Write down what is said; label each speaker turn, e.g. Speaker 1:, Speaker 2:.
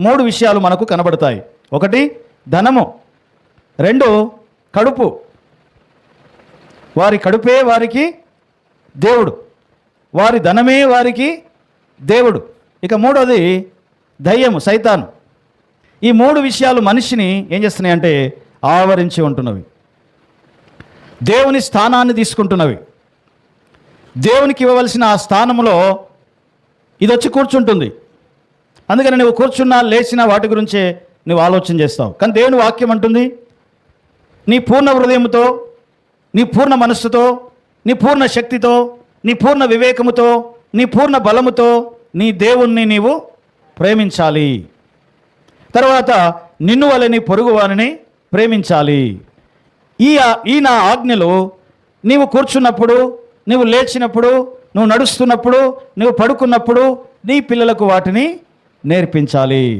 Speaker 1: మూడు విషయాలు మనకు కనబడతాయి. ఒకటి ధనము. రెండు కడుపు. వారి కడుపే వారికి దేవుడు. వారి ధనమే వారికి దేవుడు. ఇక మూడోది దయ్యము సైతాను. ఈ మూడు విషయాలు మనిషిని ఏం చేస్తున్నాయి అంటే ఆవరించి ఉంటున్నవి. దేవుని స్థానాన్ని తీసుకుంటున్నవి. దేవునికి ఇవ్వవలసిన ఆ స్థానంలో ఇది వచ్చి కూర్చుంటుంది. అందుకని నువ్వు కూర్చున్నా లేచినా వాటి గురించే నువ్వు ఆలోచన చేస్తావు. కానీ దేవుని వాక్యం అంటుంది నీ పూర్ణ హృదయంతో నీ పూర్ణ మనస్సుతో నీ పూర్ణ శక్తితో నీ పూర్ణ వివేకముతో నీ పూర్ణ బలముతో నీ దేవుణ్ణి నీవు ప్రేమించాలి. తర్వాత నిన్ను వలని నీ పొరుగు వారిని ప్రేమించాలి. ఈ ఈ నా ఆజ్ఞలు నీవు కూర్చున్నప్పుడు నువ్వు లేచినప్పుడు నువ్వు నడుస్తున్నప్పుడు నువ్వు పడుకున్నప్పుడు నీ పిల్లలకు వాటిని నేర్పించాలి